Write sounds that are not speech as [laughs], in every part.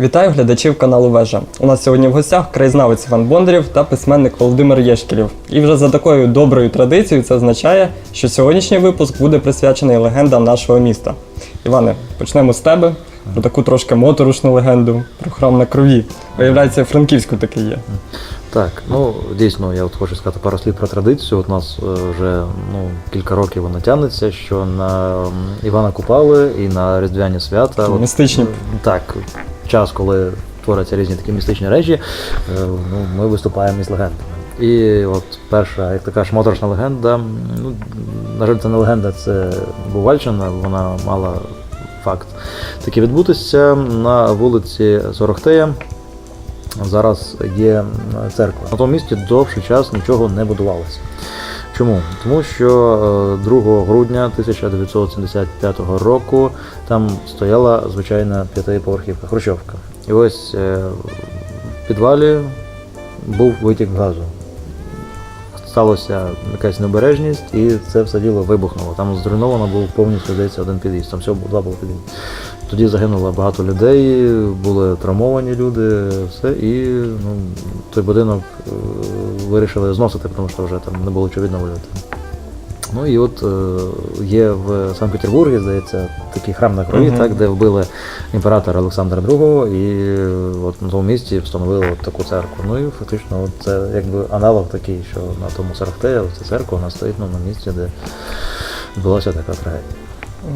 Вітаю глядачів каналу Вежа. У нас сьогодні в гостях краєзнавець Іван Бондарєв та письменник Володимир Єшкілів. І вже за такою доброю традицією це означає, що сьогоднішній випуск буде присвячений легендам нашого міста. Іване, почнемо з тебе про таку трошки моторошну легенду про храм на крові. Виявляється, Франківську таке є. Так, ну дійсно, я от хочу сказати пару слів про традицію. От у нас е, вже ну, кілька років вона тягнеться, що на Івана Купали і на Різдвяні свята. Містичні. м, Так, час, коли творяться різні такі містичні речі, е, ну, ми виступаємо із легендами. І от перша, як така ж моторошна легенда, ну, на жаль, це не легенда, це Бувальщина, вона мала факт таки відбутися на вулиці Сорохтея. Зараз є церква. На тому місці довший час нічого не будувалося. Чому? Тому що е, 2 грудня 1975 року там стояла звичайна п'ятиповерхівка Хрущовка. І ось е, в підвалі був витік газу. Сталося якась необережність, і це все діло вибухнуло. Там зруйновано був повністю здається один під'їзд. Там всього два було під'їзд. Тоді загинуло багато людей, були травмовані люди, все, і ну, той будинок е, вирішили зносити, тому що вже там не було чого відновлювати. Ну і от е, є в Санкт-Петербурзі, здається, такий храм на крові, Мгм. так, де вбили імператора Олександра II, і от на тому місці встановили от таку церкву. Ну і фактично от це якби аналог такий, що на тому Сарахтея, ця церква вона стоїть ну, на місці, де відбулася така трагедія.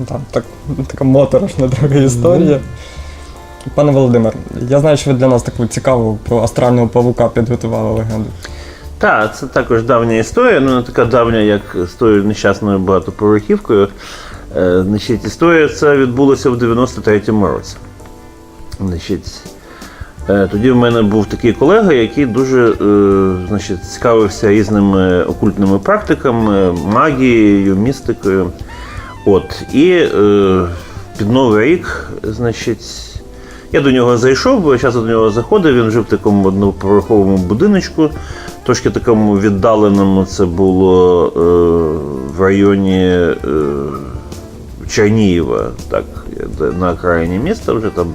Так, так, така моторошна друга історія. Пане Володимир, я знаю, що ви для нас таку цікаву про астрального павука підготували легенду. Так, це також давня історія, ну не така давня, як з тою нещасною багатоповерхівкою. Е, значить, історія ця відбулася в 93-му році. Значить, е, тоді в мене був такий колега, який дуже е, значить, цікавився різними окультними практиками, магією, містикою. От, і е, під Новий рік, значить, я до нього зайшов, бо я часто до нього заходив. Він жив в такому одноповерховому будиночку, трошки такому віддаленому. Це було е, в районі е, Чернієва, так, на окраїні міста, вже там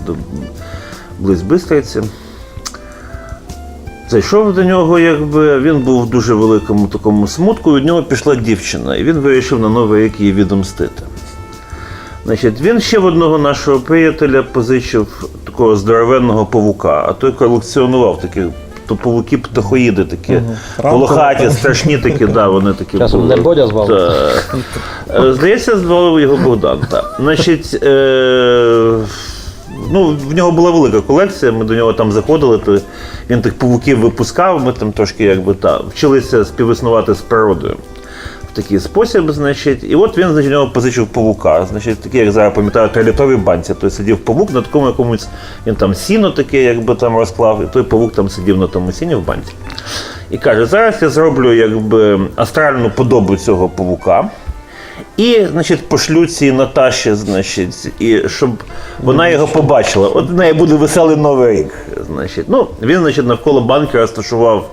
близь Бистриці. Зайшов до нього, якби він був в дуже великому такому смутку, від нього пішла дівчина, і він вирішив на новий рік її відомстити. Значить, він ще в одного нашого приятеля позичив такого здоровенного павука, а той колекціонував такі то павуки птахоїди такі, Мгм. волохаті, страшні такі, да, вони такі. Часом були. не Бодя звав? Так. [laughs] Е, Здається, звав його Богдан. Так. Значить, е, ну, в нього була велика колекція, ми до нього там заходили, то він тих павуків випускав, ми там трошки якби та, вчилися співіснувати з природою. В такий спосіб, значить, і от він значить, нього позичив павука. Значить, такий, як зараз пам'ятаю, трилітровій банці. Той сидів павук на такому якомусь, він там сіно таке, якби там розклав, і той павук там сидів на тому сіні в банці. І каже: зараз я зроблю якби астральну подобу цього павука. І, значить, пошлю цій Наташі, значить, і щоб вона його побачила. От в неї буде веселий новий рік. Значить. Ну, він, значить, навколо банки розташував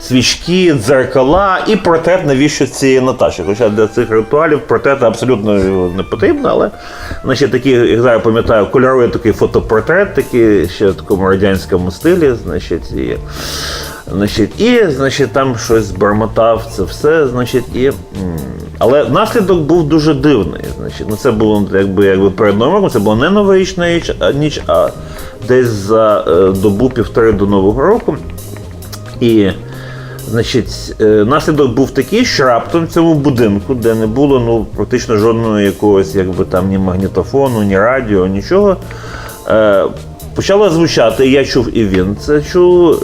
свічки, дзеркала і портрет навіщо цієї Наташі. Хоча для цих ритуалів портрет абсолютно не потрібно, але значить, такий, як зараз пам'ятаю, кольоровий такий фотопортрет, такий ще в такому радянському стилі. Значить, і, значить, і значить, там щось збормотав, це все. Значить, і, але наслідок був дуже дивний. Значить, ну, це було якби, якби перед Новим роком, це була не новорічна ніч, а, ніч, а десь за е, добу півтори до Нового року. І значить, е, наслідок був такий, що раптом в цьому будинку, де не було ну, практично жодного якогось якби, там, ні магнітофону, ні радіо, нічого. Е, Почало звучати, я чув і він це чув,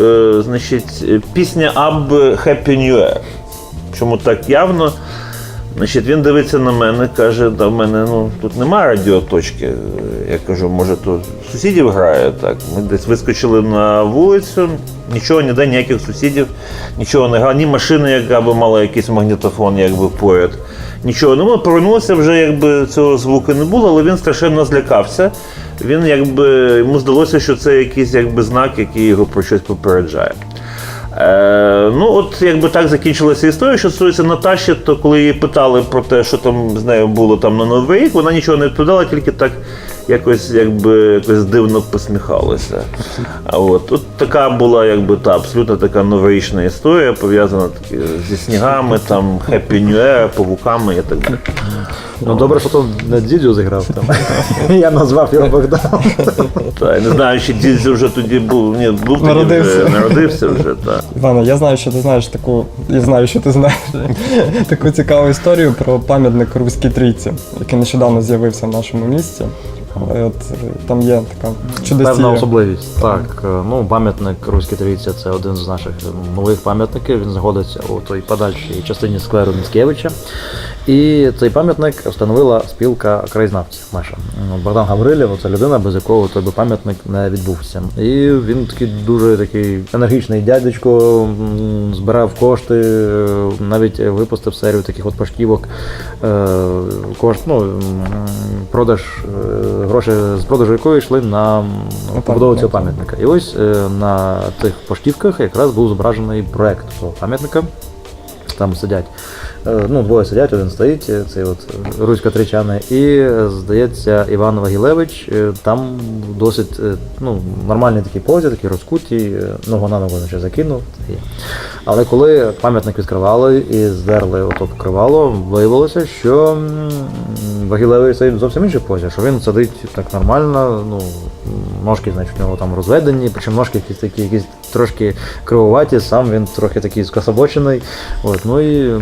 значить, пісня Аб Happy New Year. Чому так явно? Значить, він дивиться на мене, каже, да в мене ну, тут немає радіоточки. Я кажу, може, тут сусідів грає. Так. Ми десь вискочили на вулицю, нічого, ніде ніяких сусідів, нічого не грало, ні машини, яка би мала якийсь магнітофон, якби поряд. Нічого. Ну, ми повернулися, вже якби цього звуку не було, але він страшенно злякався. Він якби йому здалося, що це якийсь якби знак, який його про щось попереджає. Е, ну, от якби так закінчилася історія, що стосується Наташі, то коли її питали про те, що там з нею було там на Новий рік, вона нічого не відповідала, тільки так якось, якби, якось дивно посміхалося. А от тут така була, якби та абсолютно така новорічна історія, пов'язана зі снігами, там Happy New Year, павуками і так далі. Ну добре, що то на дідю зіграв там. [laughs] Я назвав його Богдан. [laughs] Та, не знаю, чи дідзі вже тоді був. Ні, був тоді Народився. вже, народився вже, так. Івана, я знаю, що ти знаєш таку. Я знаю, що ти знаєш таку цікаву історію про пам'ятник Руській трійці, який нещодавно з'явився в нашому місті. І От е, там є така чудесія. Певна особливість. Так, е, ну пам'ятник Руській Трійці це один з наших нових пам'ятників. Він знаходиться у той подальшій частині скверу Міцкевича. І цей пам'ятник встановила спілка краєзнавців Маша. Ну, Богдан Гаврилєв це людина, без якого той би пам'ятник не відбувся. І він такий дуже такий енергічний дядечко, збирав кошти, е, навіть випустив серію таких от поштівок. е, Кошт, ну, продаж е, гроші з продажу якої йшли на побудову цього пам'ятника. І ось е, на тих поштівках якраз був зображений проект цього пам'ятника. Там сидять. е, Ну, двоє сидять, один стоїть, е, цей от Руська Тричани, і здається, Іван Вагілевич там досить ну, нормальний такий позі, такий розкутій, е, ногу на ногу наче закинув. Але коли пам'ятник відкривали і здерли ото покривало, виявилося, що м, Вагілевич стоїть зовсім інший позі, що він сидить так нормально, ну, ножки, значить, в нього там розведені, причому ножки якісь такі, якісь трошки кривоваті, сам він трохи такий скособочений. От, ну і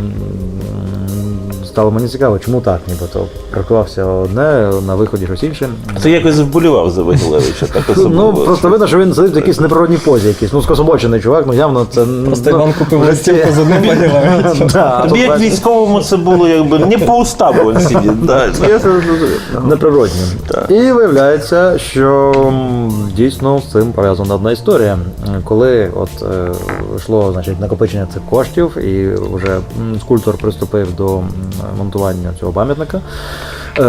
стало мені цікаво, чому так, нібито прикривався одне, на виході щось інше. Це якось вболівав за Вагілевича, так особливо. Ну, просто видно, що він сидить в якійсь неприродній позі, якийсь, ну, скособочений чувак, ну явно це. Просто ну, Іван купив листівку з одним [laughs] Вагілевичем. Тобі як військовому це було якби не по уставу він. Ну, неприроднім. Так. І виявляється, що дійсно з цим пов'язана одна історія. Коли от е, йшло значить, накопичення цих коштів, і вже скульптор приступив до монтування цього пам'ятника. Е,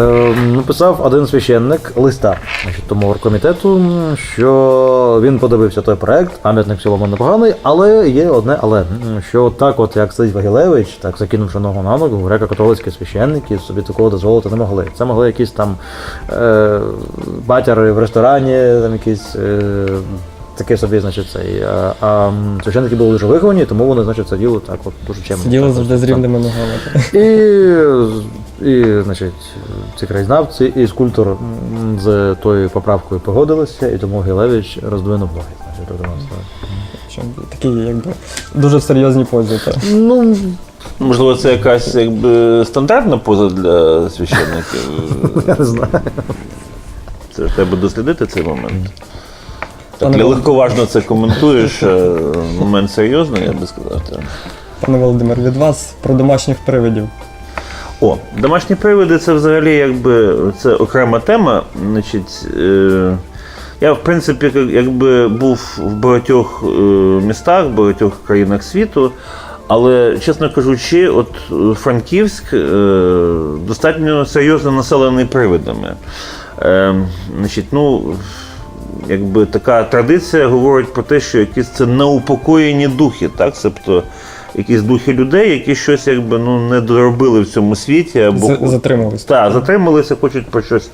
написав один священник листа тому оргкомітету, що він подивився той проект, пам'ятник в цілому непоганий, але є одне але, що так, от як сидить Вагілевич, так закинувши ногу на ногу, греко-католицькі священники собі такого дозволити не могли. Це могли якісь там е, батяри в ресторані, там якісь. Е, Таке собі, значить, цей. А, а священники були дуже виховані, тому вони, значить, сиділи так, от дуже чемно. Сиділи завжди з рівними ногами. І, і значить, ці краєзнавці і скульптор з тою поправкою погодилися, і тому Гілевич роздвинув ноги. Значить, у нас, Такі, якби, дуже в серйозній позі. Ну, Можливо, це якась якби стандартна поза для священників. [laughs] я не знаю. Це ж треба дослідити цей момент. Так Пане легковажно це коментуєш. е, Момент серйозний, я би сказав. так. Пане Володимир, від вас про домашніх привидів. О, домашні привиди це взагалі якби це окрема тема. Значить, е, я, в принципі, як- якби був в багатьох е, містах, в багатьох країнах світу. Але, чесно кажучи, от е, Франківськ е, достатньо серйозно населений привидами. Е, значить, ну, якби така традиція говорить про те, що якісь це неупокоєні духи, так? Тобто якісь духи людей, які щось якби ну не доробили в цьому світі, або З- затримались. так, затрималися, хочуть про щось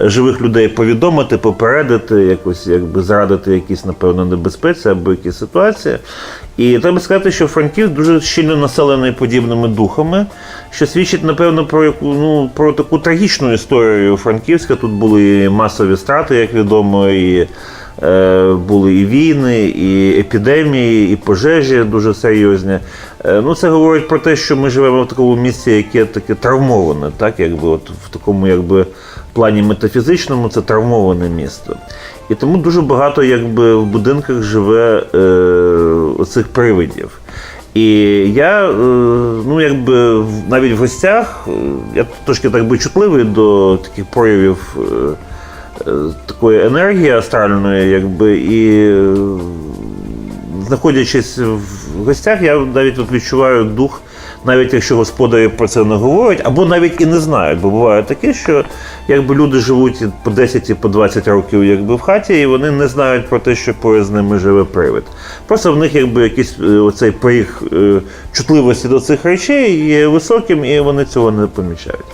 е, живих людей повідомити, попередити, якось якби зарадити якісь, напевно, небезпеці або якісь ситуації. І треба сказати, що Франківськ дуже щільно населений подібними духами, що свідчить, напевно, про яку ну про таку трагічну історію Франківська. Тут були і масові страти, як відомо, і е, були і війни, і епідемії, і пожежі дуже серйозні. Е, ну, це говорить про те, що ми живемо в такому місці, яке таке травмоване, так, якби от в такому якби плані метафізичному це травмоване місто. І тому дуже багато якби в будинках живе е, оцих привидів. І я, е, ну якби навіть в гостях, е, я трошки так би чутливий до таких проявів е, такої енергії астральної, якби, і знаходячись в гостях, я навіть відчуваю дух, навіть якщо господарі про це не говорять, або навіть і не знають. Бо буває таке, що якби люди живуть по 10 і по 20 років якби в хаті, і вони не знають про те, що поряд з ними живе привид. Просто в них якби якийсь е, оцей поріг е, чутливості до цих речей є високим, і вони цього не помічають.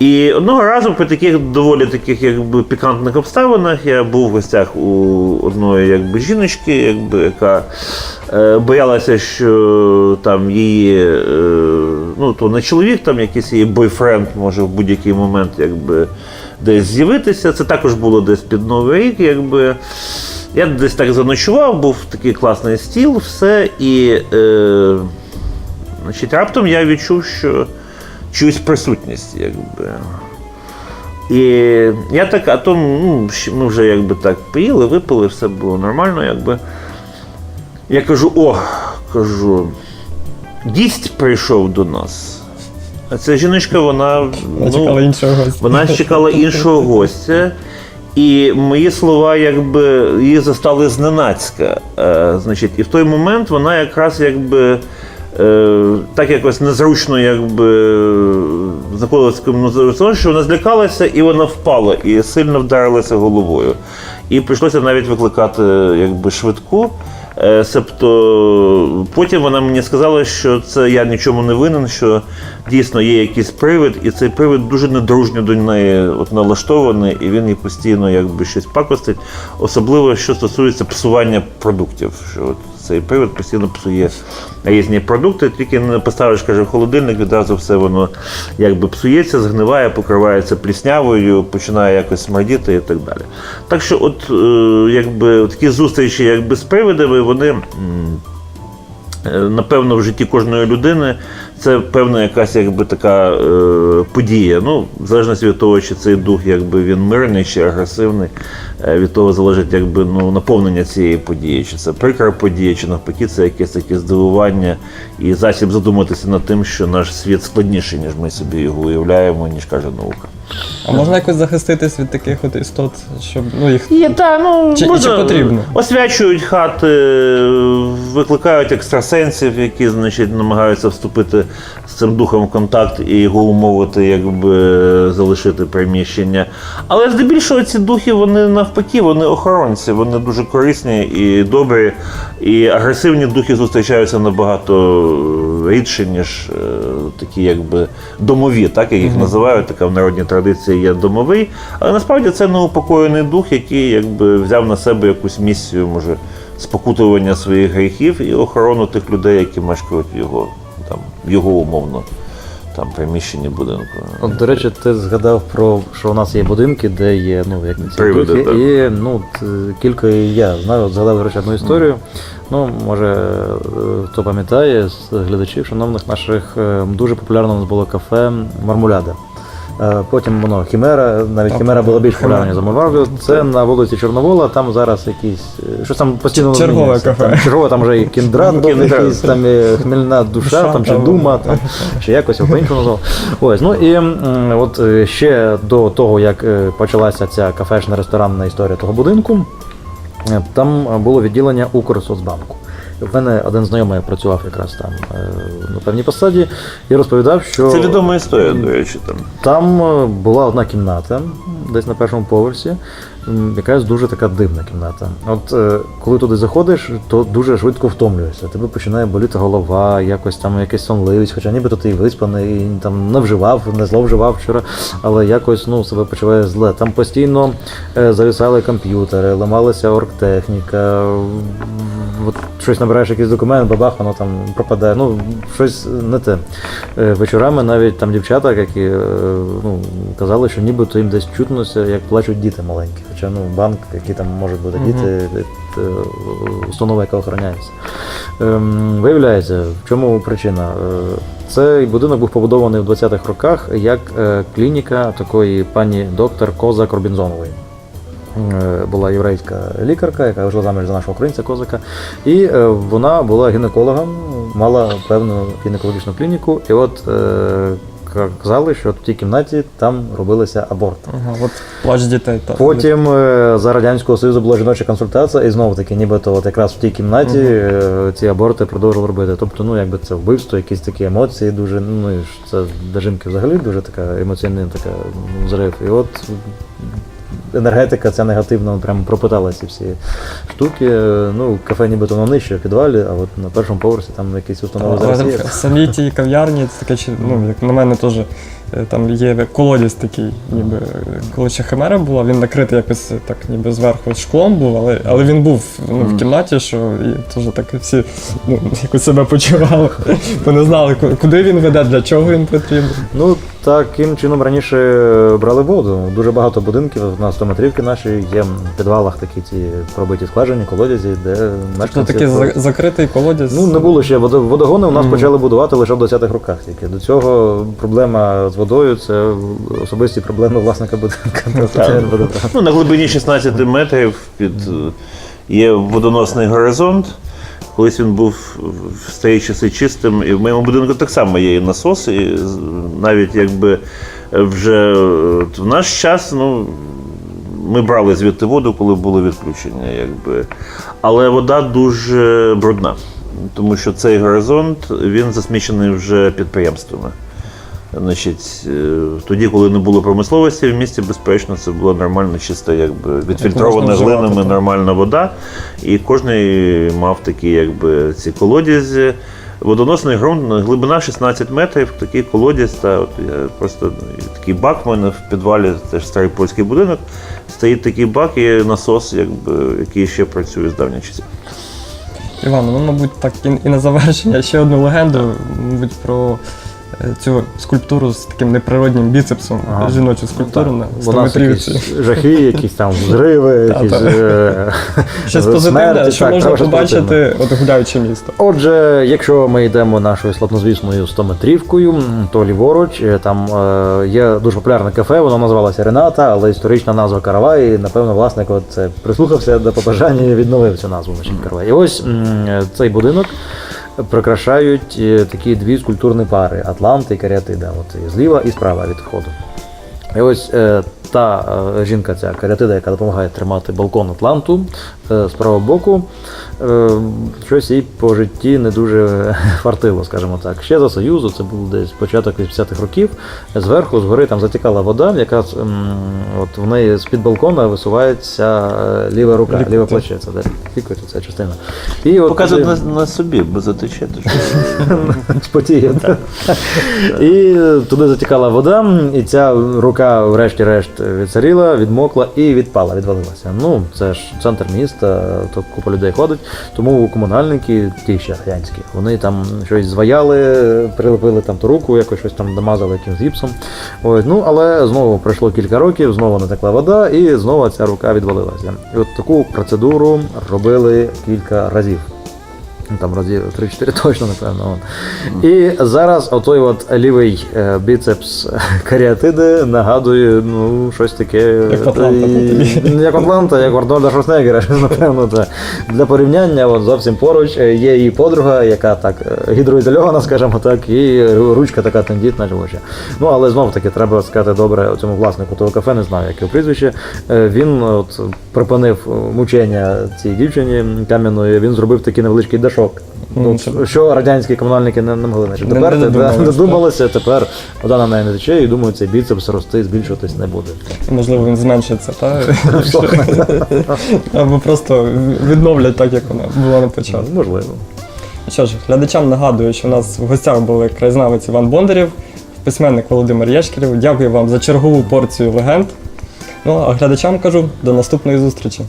І одного разу при таких доволі таких якби пікантних обставинах я був в гостях у одної якби жіночки, якби, яка е, боялася, що там її, е, ну то не чоловік, там якийсь її бойфренд може в будь-який момент якби десь з'явитися. Це також було десь під Новий рік, якби. Я десь так заночував, був такий класний стіл, все, і е, значить, раптом я відчув, що чуюсь присутність, якби. І я так, а то ну, ми вже якби так поїли, випили, все було нормально, якби. Я кажу, о, кажу, гість прийшов до нас. А ця жіночка, вона. Вона чекала іншого гостя. Вона чекала іншого гостя. І мої слова якби її застали зненацька. Е, значить, і в той момент вона якраз якби так якось незручно якби знаходилася в що вона злякалася і вона впала і сильно вдарилася головою. І прийшлося навіть викликати якби швидку. Е, Себто потім вона мені сказала, що це я нічому не винен, що дійсно є якийсь привид, і цей привид дуже недружньо до неї от налаштований, і він їй постійно якби щось пакостить, особливо що стосується псування продуктів. Що от цей привид постійно псує різні продукти, тільки не поставиш, каже, в холодильник, відразу все воно якби псується, згниває, покривається пліснявою, починає якось смердіти і так далі. Так що, от е, якби такі зустрічі якби з привидами, вони. Е, Напевно, в житті кожної людини це певна якась якби така е, подія. Ну, в залежності від того, чи цей дух якби він мирний чи агресивний, від того залежить якби ну, наповнення цієї події. Чи це прикра подія, чи навпаки, це якесь таке здивування і засіб задуматися над тим, що наш світ складніший, ніж ми собі його уявляємо, ніж каже наука. А можна якось захиститись від таких от істот, щоб ну їх Є, та, ну, Чи- чи потрібно? Освячують хати, викликають екстрасенсів, які значить, намагаються вступити з цим духом в контакт і його умовити, якби залишити приміщення. Але здебільшого ці духи, вони навпаки, вони охоронці, вони дуже корисні і добрі. І агресивні духи зустрічаються набагато рідше, ніж е, такі, якби домові, так як їх називають. Така в народній традиції є домовий. Але насправді це неупокоєний дух, який якби взяв на себе якусь місію, може, спокутування своїх гріхів і охорону тих людей, які мешкають в його там в його умовно там приміщенні будинку. От, до речі, ти згадав про що у нас є будинки, де є ну як ці Привиди, духи, так. і ну е, кілька я знаю, от згадав до речі, одну історію. Ну, може, е, хто пам'ятає з глядачів, шановних наших, е, дуже популярно у нас було кафе Мармуляда. Е, Потім воно Хімера, навіть Так, Хімера була більш популярна за Мармуляду. Це на вулиці Чорновола, там зараз якісь. е, Щось там постійно Чергове кафе. Там чергове, там вже і кіндрат, якийсь, там і хмельна душа, Душа, там чи дума, там, чи якось його по-іншому назвав. Ось, ну і от е, ще до того, як е, почалася ця кафешна ресторанна історія того будинку, е, там е, було відділення Укрсоцбанку. В мене один знайомий працював якраз там е, на певній посаді і розповідав, що Це відома історія, до речі, там. там е, була одна кімната, десь на першому поверсі, якась дуже така дивна кімната. От е, коли туди заходиш, то дуже швидко втомлюєшся. Тебе починає боліти голова, якось там якась сонливість, хоча нібито ти виспаний, і там не вживав, не зловживав вчора, але якось ну, себе почуває зле. Там постійно е, зависали комп'ютери, ламалася оргтехніка. От щось набираєш якийсь документ, бабах, воно там пропадає. Ну, щось не те. Е, Вечорами навіть там дівчата, які ну, казали, що нібито їм десь чутнося, як плачуть діти маленькі. Хоча ну, банк, який там можуть бути діти, е, е, установа, яка охороняється. Ем, Виявляється, в чому причина? Е, Цей будинок був побудований в 20-х роках як клініка такої пані доктор Коза Корбінзонової. Була єврейська лікарка, яка вийшла заміж за нашого українця козака. І вона була гінекологом, мала певну гінекологічну клініку. І от казали, що в тій кімнаті там робилися аборти. Ага, от плач дітей. Так. Потім е, за Радянського Союзу була жіноча консультація, і знову таки, нібито от якраз в тій кімнаті ага. ці аборти продовжували робити. Тобто, ну якби це вбивство, якісь такі емоції, дуже ну і це для жінки взагалі дуже така емоційна така взрив. І от енергетика ця негативно прямо пропитала ці всі штуки. Ну, кафе нібито на нижче в підвалі, а от на першому поверсі там якісь установи Але зараз є. в самій тій кав'ярні це таке, чи- ну, як на мене, теж е, там є колодязь такий, ніби е, коли ще химера була, він накритий якось так, ніби зверху шклом був, але, але він був ну, в кімнаті, що і теж так всі ну, [laughs] якось себе почували, бо не знали, ку- куди він веде, для чого він потрібен. Ну, таким чином раніше брали воду. Дуже багато будинків на 100 метрівки наші є в підвалах такі ці пробиті скважини, колодязі, де Тобто мешканці. такий за- закритий колодязь. Ну, не було ще водо- водогони, у нас Мгм. почали будувати лише в 20-х роках тільки. До цього проблема з водою це особисті проблеми власника будинка. Це водопровод. Ну, на глибині 16 метрів під, е, є водоносний горизонт. Колись він був в старі часи чистим, і в моєму будинку так само є і насос, і навіть якби вже в наш час, ну. Ми брали звідти воду, коли було відключення, якби. але вода дуже брудна, тому що цей горизонт він засмічений вже підприємствами. Значить, е, тоді, коли не було промисловості в місті, безперечно, це була нормально, чиста, якби відфільтрована глинами, нормальна вода. І кожен мав такі, якби, ці колодязі. Водоносний ґрунт, глибина 16 метрів, такий колодязь, та от я просто такий бак в мене в підвалі, теж старий польський будинок. Стоїть такий бак і насос, якби, який ще працює з давніх часів. Іван, ну, мабуть, так і, і на завершення ще одну легенду, мабуть, про цю скульптуру з таким неприроднім біцепсом, Ага. жіночу скульптуру на У нас 100 якісь жахи, якісь там зриви, якісь е, Щось смерті, позитивне, що так, можна треба щось позитивне. побачити, от гуляючи місто. Отже, якщо ми йдемо нашою славнозвісною 100-метрівкою, м, то ліворуч е, там е, є дуже популярне кафе, воно називалося Рената, але історична назва Каравай. І, напевно, власник от це прислухався до побажання і відновив цю назву значить, Каравай. І ось м, цей будинок прикрашають е, такі дві скульптурні пари Атланти і Каріатида. От зліва і справа від входу. І ось е, та е, жінка, ця каріатида, яка допомагає тримати балкон Атланту з правого боку, щось їй по житті не дуже [laughs] фартило, скажімо так. Ще за Союзу, це був десь початок 80-х років. Зверху, згори там затікала вода, яка м, от в неї з-під балкона висувається е, ліва рука, Лікоть. ліве плече. Це де лікоть, ця частина. І от Показують туди- на, на собі, бо затече. то [laughs] спотіє. так. І туди затікала вода, і ця рука, врешті-решт, відцаріла, відмокла і відпала, відвалилася. Ну, це ж центр міста, то купа людей ходить. Тому комунальники, ті ще радянські, вони там щось зваяли, прилепили там ту руку, якось щось там намазали якимсь гіпсом. Ось, ну, але знову пройшло кілька років, знову натекла вода, і знову ця рука відвалилася. І от таку процедуру робили кілька разів. Ну, Там разів 3-4 точно, напевно. От. І зараз отой от лівий е, біцепс каріатиди нагадує ну, щось таке. Як Атланта, як Атланта, як Арнольда Шварценеггера, [laughs] напевно. Та. Для порівняння от зовсім поруч е, є її подруга, яка так е, гідроізольована, скажімо так, і ручка така тендітна жовча. Ну, але знов таки треба сказати добре цьому власнику того кафе, не знаю, яке прізвище. Е, Він от припинив е, мучення цій дівчині кам'яної, він зробив такий невеличкий дашок. Ну, це- що радянські комунальники не, не могли значить, Не- тепер не да, додумались, додумалися, тепер вода на неї не тече, і думаю, цей біцепс рости, збільшуватись не буде. Можливо, він зменшиться, та? або просто відновлять так, як вона була на початку. Можливо. Що ж, глядачам нагадую, що у нас в гостях були краєзнавець Іван Бондарєв, письменник Володимир Єшкілєв. Дякую вам за чергову порцію легенд. Ну а глядачам кажу до наступної зустрічі.